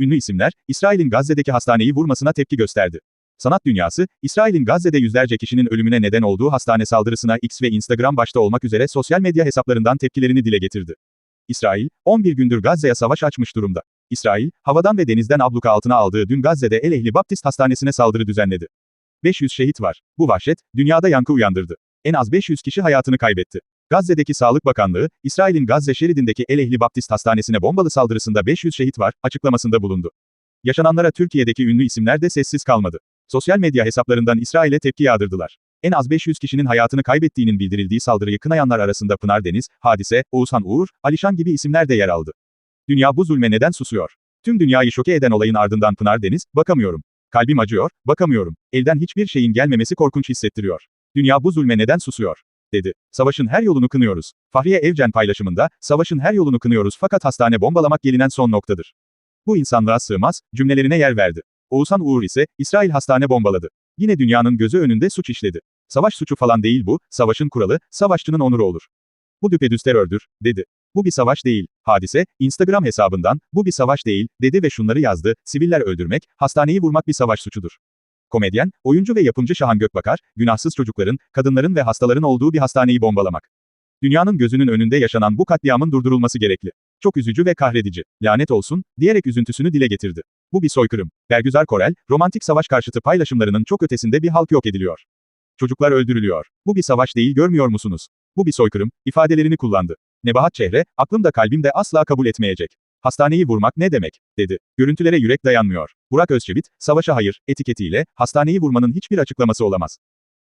Ünlü isimler, İsrail'in Gazze'deki hastaneyi vurmasına tepki gösterdi. Sanat dünyası, İsrail'in Gazze'de yüzlerce kişinin ölümüne neden olduğu hastane saldırısına X ve Instagram başta olmak üzere sosyal medya hesaplarından tepkilerini dile getirdi. İsrail, 11 gündür Gazze'ye savaş açmış durumda. İsrail, havadan ve denizden abluka altına aldığı dün Gazze'de El Ehli Baptist Hastanesi'ne saldırı düzenledi. 500 şehit var. Bu vahşet, dünyada yankı uyandırdı. En az 500 kişi hayatını kaybetti. Gazze'deki Sağlık Bakanlığı, İsrail'in Gazze şeridindeki El Ehli Baptist Hastanesi'ne bombalı saldırısında 500 şehit var, açıklamasında bulundu. Yaşananlara Türkiye'deki ünlü isimler de sessiz kalmadı. Sosyal medya hesaplarından İsrail'e tepki yağdırdılar. En az 500 kişinin hayatını kaybettiğinin bildirildiği saldırıyı kınayanlar arasında Pınar Deniz, Hadise, Oğuzhan Uğur, Alişan gibi isimler de yer aldı. Dünya bu zulme neden susuyor? Tüm dünyayı şoke eden olayın ardından Pınar Deniz, bakamıyorum. Kalbim acıyor, bakamıyorum. Elden hiçbir şeyin gelmemesi korkunç hissettiriyor. Dünya bu zulme neden susuyor? Dedi. Savaşın her yolunu kınıyoruz. Fahriye Evcen paylaşımında, savaşın her yolunu kınıyoruz fakat hastane bombalamak gelinen son noktadır. Bu insanlığa sığmaz, cümlelerine yer verdi. Oğuzhan Uğur ise, İsrail hastane bombaladı. Yine dünyanın gözü önünde suç işledi. Savaş suçu falan değil bu, savaşın kuralı, savaşçının onuru olur. Bu düpedüz terördür, dedi. Bu bir savaş değil. Hadise, Instagram hesabından, bu bir savaş değil, dedi ve şunları yazdı, siviller öldürmek, hastaneyi vurmak bir savaş suçudur. Komedyen, oyuncu ve yapımcı Şahan Gökbakar, günahsız çocukların, kadınların ve hastaların olduğu bir hastaneyi bombalamak. Dünyanın gözünün önünde yaşanan bu katliamın durdurulması gerekli. Çok üzücü ve kahredici. Lanet olsun, diyerek üzüntüsünü dile getirdi. Bu bir soykırım. Bergüzar Korel, romantik savaş karşıtı paylaşımlarının çok ötesinde bir halk yok ediliyor. Çocuklar öldürülüyor. Bu bir savaş değil görmüyor musunuz? Bu bir soykırım, ifadelerini kullandı. Nebahat Çehre, aklım da kalbim de asla kabul etmeyecek. Hastaneyi vurmak ne demek, dedi. Görüntülere yürek dayanmıyor. Burak Özçivit, savaşa hayır, etiketiyle, hastaneyi vurmanın hiçbir açıklaması olamaz.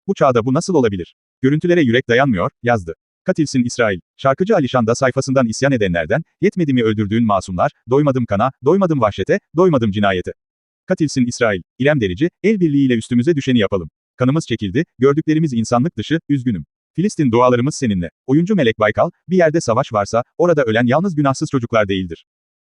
Bu çağda bu nasıl olabilir? Görüntülere yürek dayanmıyor, yazdı. Katilsin İsrail. Şarkıcı Alişan da sayfasından isyan edenlerden, yetmedi mi öldürdüğün masumlar, doymadım kana, doymadım vahşete, doymadım cinayete. Katilsin İsrail. İrem Derici, el birliğiyle üstümüze düşeni yapalım. Kanımız çekildi, gördüklerimiz insanlık dışı, üzgünüm. Filistin dualarımız seninle. Oyuncu Melek Baykal, bir yerde savaş varsa, orada ölen yalnız günahsız çocuklar değildir.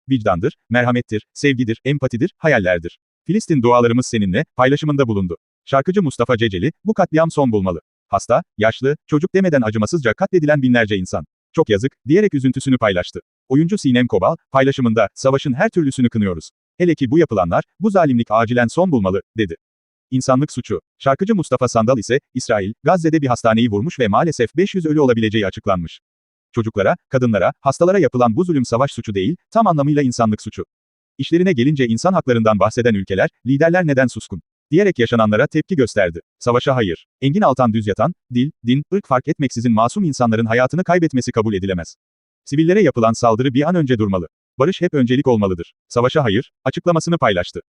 Vicdandır, merhamettir, sevgidir, empatidir, hayallerdir. Filistin dualarımız seninle, paylaşımında bulundu. Şarkıcı Mustafa Ceceli, bu katliam son bulmalı. Hasta, yaşlı, çocuk demeden acımasızca katledilen binlerce insan. Çok yazık, diyerek üzüntüsünü paylaştı. Oyuncu Sinem Kobal, paylaşımında, savaşın her türlüsünü kınıyoruz. Hele ki bu yapılanlar, bu zalimlik acilen son bulmalı, dedi. İnsanlık suçu. Şarkıcı Mustafa Sandal ise, İsrail, Gazze'de bir hastaneyi vurmuş ve maalesef 500 ölü olabileceği açıklanmış. Çocuklara, kadınlara, hastalara yapılan bu zulüm savaş suçu değil, tam anlamıyla insanlık suçu. İşlerine gelince insan haklarından bahseden ülkeler, liderler neden suskun? Diyerek yaşananlara tepki gösterdi. Savaşa hayır. Engin Altan düz yatan, dil, din, ırk fark etmeksizin masum insanların hayatını kaybetmesi kabul edilemez. Sivillere yapılan saldırı bir an önce durmalı. Barış hep öncelik olmalıdır. Savaşa hayır, açıklamasını paylaştı.